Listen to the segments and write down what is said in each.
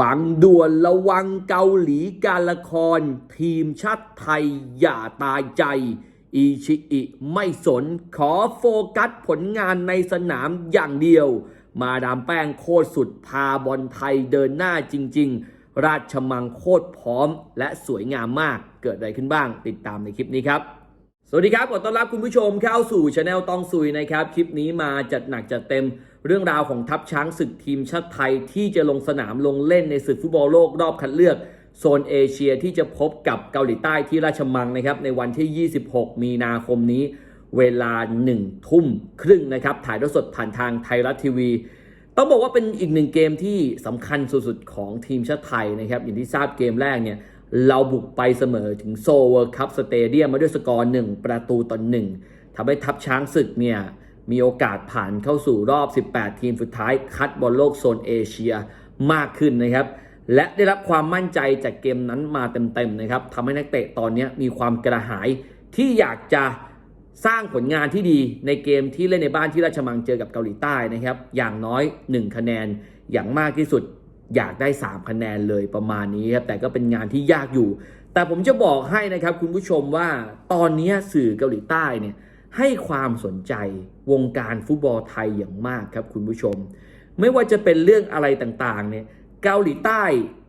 ฟังด่วนระวังเกาหลีการละคร ทีมชาติไทยอย่าตายใจ อีชิอิไม่สนขอโฟกัสผลงานในสนามอย่างเดียว มาดามแป้งโคตรสุดพาบอลไทยเดินหน้าจริง ๆ ราชมังโคตรพร้อม และสวยงามมากเกิดอะไรขึ้นบ้าง ติดตามในคลิปนี้ครับสวัสดีครับขอต้อนรับคุณผู้ชมเข้าสู่ช anel ตองซุยนะครับ คลิปนี้มาจัดหนักจัดเต็ม เรื่องราวของทัพช้างศึกทีมชาติไทยที่จะลงสนามลงเล่นในศึกฟุตบอลโลกรอบคัดเลือกโซนเอเชียที่จะพบกับเกาหลีใต้ที่ราชมังนะครับในวันที่ 26 มีนาคมนี้ เวลา 1 ทุ่มครึ่งนะครับถ่ายทอดสดผ่านทางไทยรัฐทีวีต้องบอกว่าเป็นอีกหนึ่งเกมที่สำคัญสุดๆของทีมชาติไทยนะครับอย่างที่ทราบเกมแรกเนี่ยเราบุกไปเสมอถึงโซเวิร์คัพสเตเดียมมาด้วยสกอร์ 1 ประตูต่อหนึ่งทำให้ทัพช้างศึกเนี่ย มีโอกาสผ่านเข้าสู่รอบ 18 ทีมสุดท้ายคัดบอลโลกโซนเอเชียมากขึ้นนะครับ และได้รับความมั่นใจจากเกมนั้นมาเต็มๆนะครับทำให้นักเตะตอนนี้มีความกระหายที่อยากจะสร้างผลงานที่ดีในเกมที่เล่นในบ้านที่ราชมังเจอกับเกาหลีใต้นะครับ อย่างน้อย 1 คะแนนอย่างมากที่สุดอยากได้ 3 คะแนนเลยประมาณนี้ครับแต่ก็เป็นงานที่ยากอยู่ แต่ผมจะบอกให้นะครับคุณผู้ชมว่าตอนนี้สื่อเกาหลีใต้เนี่ย ให้ความสนใจวงการฟุตบอลไทยอย่างมากครับคุณผู้ชม ไม่ว่าจะเป็นเรื่องอะไรต่างๆเนี่ยเกาหลีใต้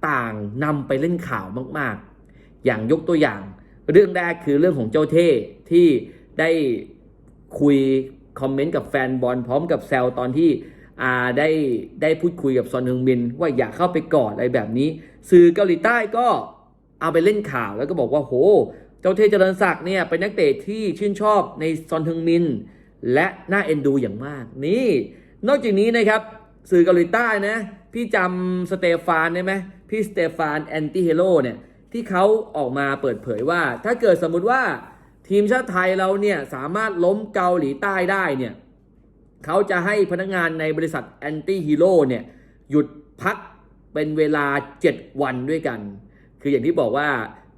ต่างนำไปเล่นข่าวมากๆ อย่างยกตัวอย่าง เรื่องแรกคือเรื่องของเจ้าเท่ที่ได้คุยคอมเมนต์กับแฟนบอลพร้อมกับแซลตอนที่ได้ได้พูดคุยกับซอนฮึงมินว่าอยากเข้าไปกอดอะไรแบบนี้ สื่อเกาหลีใต้ก็เอาไปเล่นข่าวแล้วก็บอกว่าโห เจ้าเทเจริญศักดิ์เนี่ยเป็นนักเตะที่ชื่นชอบในซอนฮึงมิน และน่าเอ็นดูอย่างมาก นี่ นอกจากนี้นะครับสื่อเกาหลีใต้นะ พี่จำสเตฟานได้ไหมพี่สเตฟานแอนติเฮโลเนี่ยที่เขาออกมาเปิดเผยว่า ถ้าเกิดสมมุติว่าทีมชาติไทยเราเนี่ยสามารถล้มเกาหลีใต้ได้เนี่ยเขาจะให้พนักงานในบริษัทแอนตี้ฮีโร่เนี่ยหยุดพักเป็นเวลา 7 วันด้วยกัน คืออย่างที่บอกว่า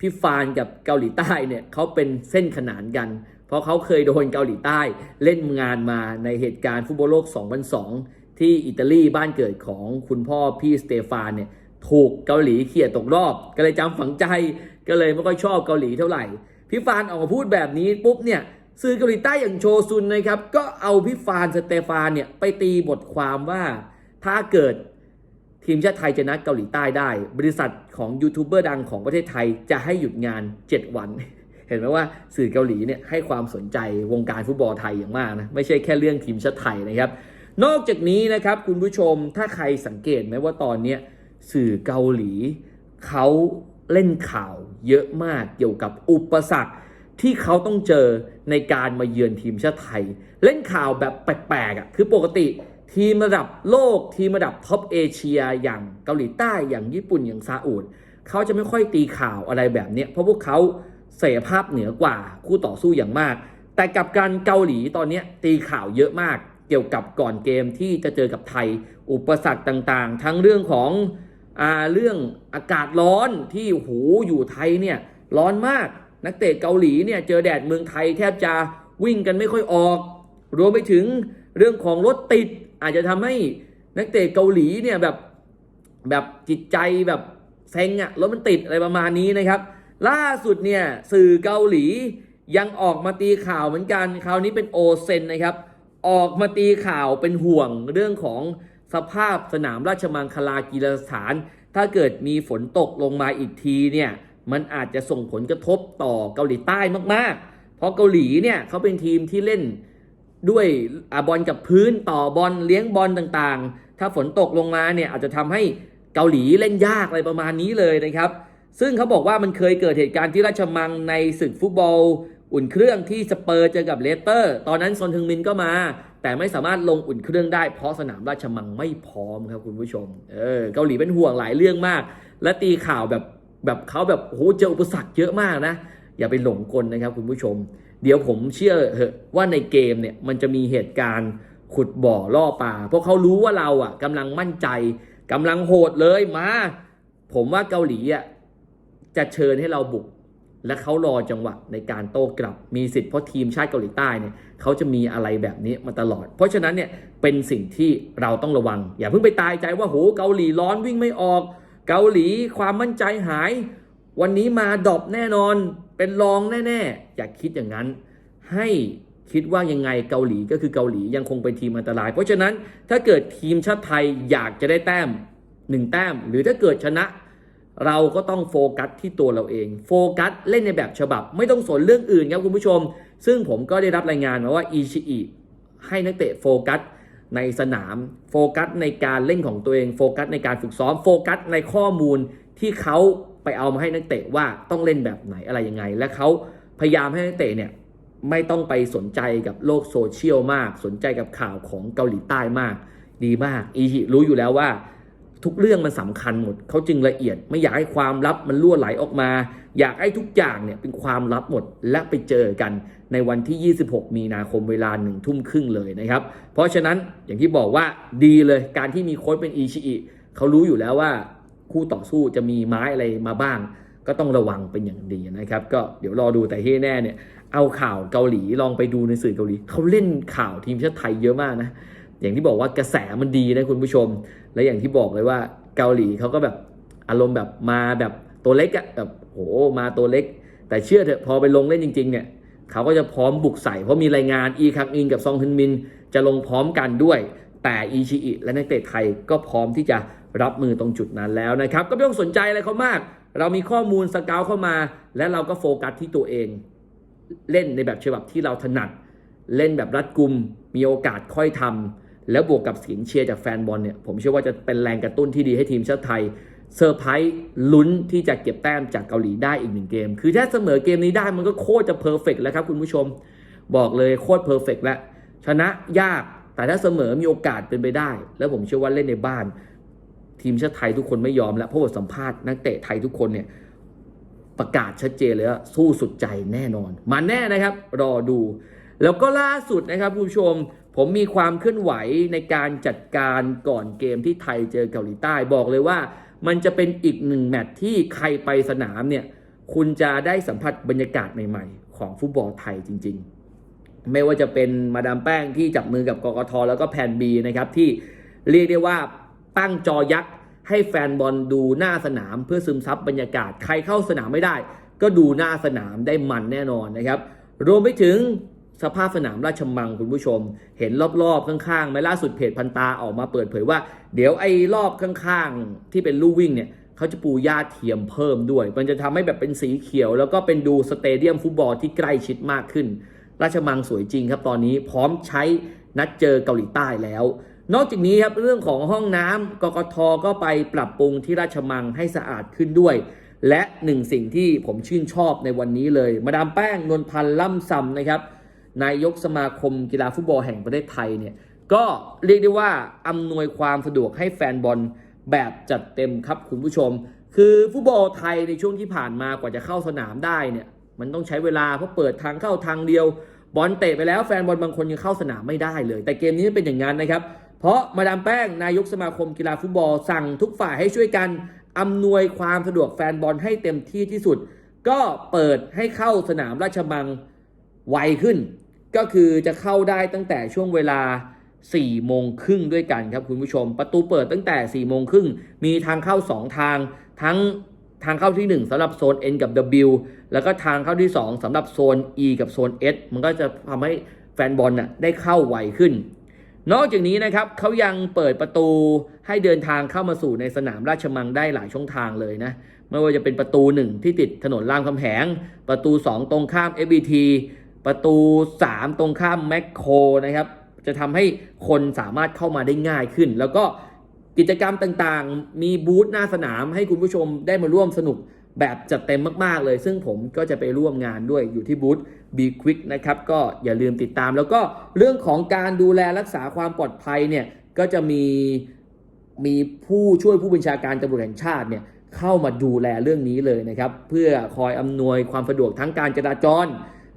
พี่ฟานกับเกาหลีใต้เนี่ยเขาเป็นเส้นขนานกัน เพราะเขาเคยโดนเกาหลีใต้เล่นงานมาในเหตุการณ์ฟุตบอลโลก 2002 ที่อิตาลีบ้านเกิดของคุณพ่อพี่สเตฟานเนี่ยถูกเกาหลีเขี่ยตกรอบ ก็เลยจำฝังใจก็เลยไม่ค่อยชอบเกาหลีเท่าไหร่ พี่ฟานออกมาพูดแบบนี้ปุ๊บเนี่ยสื่อเกาหลีใต้อย่างโชซุนนะครับก็เอาพี่ฟานสเตฟานเนี่ยไปตีบทความว่าถ้าเกิด ทีมชาติไทยชนะเกาหลีใต้ได้ บริษัทของยูทูบเบอร์ดังของประเทศไทยจะให้หยุดงาน 7 วัน เห็นไหมว่าสื่อเกาหลีเนี่ยให้ความสนใจวงการฟุตบอลไทยอย่างมากนะไม่ใช่แค่เรื่องทีมชาติไทยนะครับ นอกจากนี้นะครับคุณผู้ชมถ้าใครสังเกตไหมว่าตอนนี้สื่อเกาหลีเขาเล่นข่าวเยอะมากเกี่ยวกับอุปสรรคที่เขาต้องเจอในการมาเยือนทีมชาติไทย เล่นข่าวแบบแปลกๆอะคือปกติ ทีมระดับโลกทีมระดับท็อปเอเชียอย่างเกาหลีใต้อย่างญี่ปุ่นอย่างซาอุดเขาจะไม่ค่อยตีข่าวอะไรแบบนี้เพราะพวกเขาศักยภาพเหนือกว่าคู่ต่อสู้อย่างมาก แต่กับการเกาหลีตอนนี้ตีข่าวเยอะมาก เกี่ยวกับก่อนเกมที่จะเจอกับไทย อุปสรรคต่างๆ ทั้งเรื่องของอาเรื่องอากาศร้อนที่โหูอยู่ไทยเนี่ยร้อนมากนักเตะเกาหลีเนี่ยเจอแดดเมืองไทยแทบจะวิ่งกันไม่ค่อยออก รวมไปถึงเรื่องของรถติด อาจจะทำให้นักเตะเกาหลีเนี่ยแบบแบบจิตใจแบบเซ็งอะรถมันติดอะไรประมาณนี้นะครับ ล่าสุดเนี่ยสื่อเกาหลียังออกมาตีข่าวเหมือนกัน คราวนี้เป็นโอเซนนะครับ ออกมาตีข่าวเป็นห่วงเรื่องของสภาพสนามราชมังคลากีฬาสถาน ถ้าเกิดมีฝนตกลงมาอีกทีเนี่ยมันอาจจะส่งผลกระทบต่อเกาหลีใต้มากๆ เพราะเกาหลีเนี่ยเขาเป็นทีมที่เล่น ด้วยอบอลกับพื้นต่อบอลเลี้ยงบอลต่างๆ ถ้าฝนตกลงมาเนี่ยอาจจะทำให้เกาหลีเล่นยากอะไรประมาณนี้เลยนะครับ ซึ่งเขาบอกว่ามันเคยเกิดเหตุการณ์ที่ราชมังในศึกฟุตบอล อุ่นเครื่องที่สเปอร์เจอกับเลสเตอร์ ตอนนั้นซอนทึงมินก็มา แต่ไม่สามารถลงอุ่นเครื่องได้เพราะสนามราชมังไม่พร้อมครับคุณผู้ชม เออเกาหลีเป็นห่วงหลายเรื่องมาก และตีข่าวแบบแบบเขาแบบโอ้โหเจออุปสรรคเยอะมากนะ อย่าไปหลงกลนะครับคุณผู้ชม เดี๋ยวผมเชื่อเหอะว่าในเกมเนี่ยมันจะมีเหตุการณ์ขุดบ่อล่อปลาเพราะเขารู้ว่าเราอะกำลังมั่นใจกำลังโหดเลยมาผมว่าเกาหลีอะจะเชิญให้เราบุก และเขารอจังหวะในการโต้กลับมีสิทธิ์เพราะทีมชาติเกาหลีใต้เนี่ยเขาจะมีอะไรแบบนี้มาตลอด เพราะฉะนั้นเนี่ยเป็นสิ่งที่เราต้องระวัง อย่าเพิ่งไปตายใจว่าโหเกาหลีร้อนวิ่งไม่ออก เกาหลีความมั่นใจหาย วันนี้มาดอปแน่นอน เป็นรองแน่ๆ อย่าคิดอย่างนั้น ให้คิดว่ายังไงเกาหลีก็คือเกาหลียังคงเป็นทีมอันตราย เพราะฉะนั้นถ้าเกิดทีมชาติไทยอยากจะได้แต้มหนึ่งแต้ม หรือถ้าเกิดชนะเราก็ต้องโฟกัสที่ตัวเราเอง โฟกัสเล่นในแบบฉบับ ไม่ต้องสนเรื่องอื่นครับคุณผู้ชม ซึ่งผมก็ได้รับรายงานมาว่าอิชิอิให้นักเตะโฟกัสในสนาม โฟกัสในการเล่นของตัวเอง โฟกัสในการฝึกซ้อม โฟกัสในข้อมูลที่เขา ไปเอามาให้นักเตะว่าต้องเล่นแบบไหนอะไรยังไง และเขาพยายามให้นักเตะเนี่ยไม่ต้องไปสนใจกับโลกโซเชียลมาก สนใจกับข่าวของเกาหลีใต้มาก ดีมากอิชิรู้อยู่แล้วว่า ทุกเรื่องมันสำคัญหมด เขาจึงละเอียด ไม่อยากให้ความลับมันล่วไหลออกมา อยากให้ทุกอย่างเนี่ยเป็นความลับหมด และไปเจอกันในวันที่ 26 มีนาคมเวลาหนึ่งทุ่มครึ่งเลยนะครับ เพราะฉะนั้นอย่างที่บอกว่าดีเลยการที่มีโค้ชเป็นอิชิอิเขารู้อยู่แล้วว่า คู่ต่อสู้จะมีไม้อะไรมาบ้าง ก็ต้องระวังเป็นอย่างดีนะครับ ก็เดี๋ยวรอดูแต่ที่แน่เนี่ยเอาข่าวเกาหลีลองไปดูในสื่อเกาหลีเขาเล่นข่าวทีมชาติไทยเยอะมากนะอย่างที่บอกว่ากระแสมันดีนะคุณผู้ชม และอย่างที่บอกเลยว่าเกาหลีเขาก็แบบอารมณ์แบบมาแบบตัวเล็กอะแบบโหมาตัวเล็ก แต่เชื่อเถอะพอไปลงเล่นจริง ๆ เนี่ยเขาก็จะพร้อมบุกใส่เพราะมีรายงานอีคักอินกับซองฮึนมินจะลงพร้อมกันด้วย แต่อีชิอิและนักเตะไทยก็พร้อมที่จะ รับมือตรงจุดนั้นแล้วนะครับ ก็ไม่ต้องสนใจอะไรเขามาก เรามีข้อมูลสเกาวเข้ามา และเราก็โฟกัสที่ตัวเอง เล่นในแบบฉบับที่เราถนัด เล่นแบบรัดกุม มีโอกาสค่อยทำแล้วบวกกับเสียงเชียร์จากแฟนบอลเนี่ยผมเชื่อว่าจะเป็นแรงกระตุ้นที่ดีให้ทีมชาติไทยเซอร์ไพรส์ลุ้นที่จะเก็บแต้มจากเกาหลีได้อีกหนึ่งเกม คือถ้าเสมอเกมนี้ได้มันก็โคตรจะเพอร์เฟกแล้วครับคุณผู้ชม บอกเลยโคตรเพอร์เฟกแล้วชนะยากแต่ถ้าเสมอมีโอกาสเป็นไปได้ แล้วผมเชื่อว่าเล่นในบ้าน ทีมชาติไทยทุกคนไม่ยอม แล้วเพราะบทสัมภาษณ์นักเตะไทยทุกคนเนี่ยประกาศชัดเจนเลยว่าสู้สุดใจแน่นอน มาแน่นะครับ รอดู แล้วก็ล่าสุดนะครับคุณผู้ชม ผมมีความเคลื่อนไหวในการจัดการก่อนเกมที่ไทยเจอเกาหลีใต้บอกเลยว่า มันจะเป็นอีกหนึ่งแมตช์ที่ใครไปสนามเนี่ยคุณจะได้สัมผัสบรรยากาศใหม่ๆ ของฟุตบอลไทยจริง ๆ ไม่ว่าจะเป็นมาดามแป้งที่จับมือกับกกทแล้วก็แพนบีนะครับที่เรียกได้ว่า ตั้งจอยักษ์ให้แฟนบอลดูหน้าสนามเพื่อซึมซับบรรยากาศ ใครเข้าสนามไม่ได้ ก็ดูหน้าสนามได้มันแน่นอนนะครับ รวมไปถึงสภาพสนามราชมังคุณผู้ชม เห็นรอบๆข้างๆไหมล่าสุดเพจพันตาออกมาเปิดเผยว่า เดี๋ยวไอ้รอบข้างๆ ที่เป็นลู่วิ่งเนี่ยเขาจะปูหญ้าเทียมเพิ่มด้วย มันจะทำให้แบบเป็นสีเขียว แล้วก็เป็นดูสเตเดียมฟุตบอลที่ใกล้ชิดมากขึ้น ราชมังสวยจริงครับตอนนี้พร้อมใช้นัดเจอเกาหลีใต้แล้ว นอกจากนี้ครับเรื่องของห้องน้ำกกทก็ไปปรับปรุงที่ราชมังให้สะอาดขึ้นด้วย และหนึ่งสิ่งที่ผมชื่นชอบในวันนี้เลย มาดามแป้งนวลพันธ์ล่ำซำนะครับนายกสมาคมกีฬาฟุตบอลแห่งประเทศไทยเนี่ยก็เรียกได้ว่าอำนวยความสะดวกให้แฟนบอลแบบจัดเต็มครับคุณผู้ชม คือฟุตบอลไทยในช่วงที่ผ่านมากว่าจะเข้าสนามได้เนี่ยมันต้องใช้เวลาเพราะเปิดทางเข้าทางเดียว บอลเตะไปแล้วแฟนบอลบางคนยังเข้าสนามไม่ได้เลย แต่เกมนี้เป็นอย่างนั้นนะครับ เพราะมาดามแป้งนายกสมาคมกีฬาฟุตบอลสั่งทุกฝ่ายให้ช่วยกันอำนวยความสะดวกแฟนบอลให้เต็มที่ที่สุด ก็เปิดให้เข้าสนามราชมังไวขึ้น ก็คือจะเข้าได้ตั้งแต่ช่วงเวลา 4 โมงครึ่งด้วยกันครับคุณผู้ชม ประตูเปิดตั้งแต่ 4 โมงครึ่ง มีทางเข้า 2 ทาง ทั้งทางเข้าที่ 1สำหรับโซน N กับ W แล้วก็ทางเข้าที่ 2สำหรับโซน E กับโซน S มันก็จะทำให้แฟนบอลน่ะได้เข้าไวขึ้น นอกจากนี้นะครับเขายังเปิดประตูให้เดินทางเข้ามาสู่ในสนามราชมังได้หลายช่องทางเลยนะไม่ว่าจะเป็นประตู 1 ที่ติดถนนรามคำแหง ประตู 2 ตรงข้าม FBT ประตู 3 ตรงข้ามแมคโครนะครับจะทำให้คนสามารถเข้ามาได้ง่ายขึ้น แล้วก็กิจกรรมต่างๆ มีบูธหน้าสนามให้คุณผู้ชมได้มาร่วมสนุก แบบจัดเต็มมากๆเลย ซึ่งผมก็จะไปร่วมงานด้วยอยู่ที่บูธ B Quick นะครับ ก็อย่าลืมติดตาม แล้วก็เรื่องของการดูแลรักษาความปลอดภัยเนี่ยก็จะมีมีผู้ช่วยผู้บัญชาการตำรวจแห่งชาติเนี่ยเข้ามาดูแลเรื่องนี้เลยนะครับ เพื่อคอยอำนวยความสะดวกทั้งการจราจร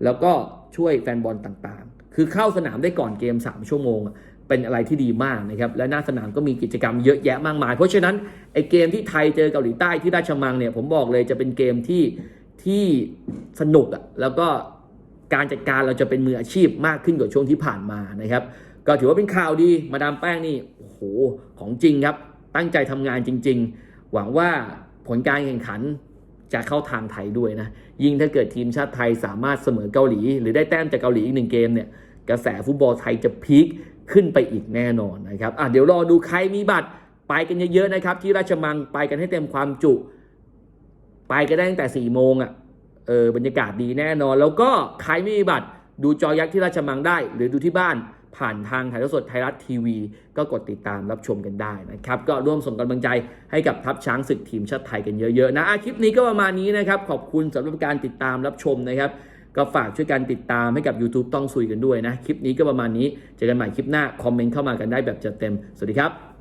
แล้วก็ช่วยแฟนบอลต่างๆ คือเข้าสนามได้ก่อนเกม 3 ชั่วโมง เป็นอะไรที่ดีมากนะครับ และหน้าสนามก็มีกิจกรรมเยอะแยะมากมาย เพราะฉะนั้นไอเกมที่ไทยเจอเกาหลีใต้ที่ราชมังเนี่ยผมบอกเลยจะเป็นเกมที่ที่สนุกอะ่ะแล้วก็การจัดการเราจะเป็นมืออาชีพมากขึ้นกว่าช่วงที่ผ่านมานะครับ ก็ถือว่าเป็นข่าวดีมาดามแป้งนี่โอ้โหของจริงครับ ตั้งใจทำงานจริงหวังว่าผลการแข่งขันจะเข้าทางไทยด้วยนะ ยิ่งถ้าเกิดทีมชาติไทยสามารถเสมอเกาหลี หรือได้แต้มจากเกาหลีอีกหนึ่งเกมเนี่ยกระแสฟุตบอลไทยจะพีค ขึ้นไปอีกแน่นอนนะครับอะเดี๋ยวรอดูใครมีบัตรไปกันเยอะๆนะครับ ที่ราชมังไปกันให้เต็มความจุ ไปกันได้ตั้งแต่4ี่โมงอะเออบรรยากาศดีแน่นอน แล้วก็ใครไม่มีบัตรดูจอยักษ์ที่ราชมังได้ หรือดูที่บ้านผ่านทางถ่ายทอดสดไทยรัฐทีวี ก็กดติดตามรับชมกันได้นะครับ ก็ร่วมส่งกำลังใจให้กับทัพช้างศึกทีมชาติไทยกันเยอะๆนะอะคลิปนี้ก็ประมาณนี้นะครับ ขอบคุณสำหรับการติดตามรับชมนะครับ ก็ฝากช่วยกันติดตามให้กับ YouTube ต้องซุยกันด้วยนะ คลิปนี้ก็ประมาณนี้ เจอกันใหม่คลิปหน้า คอมเมนต์เข้ามากันได้แบบจัดเต็ม สวัสดีครับ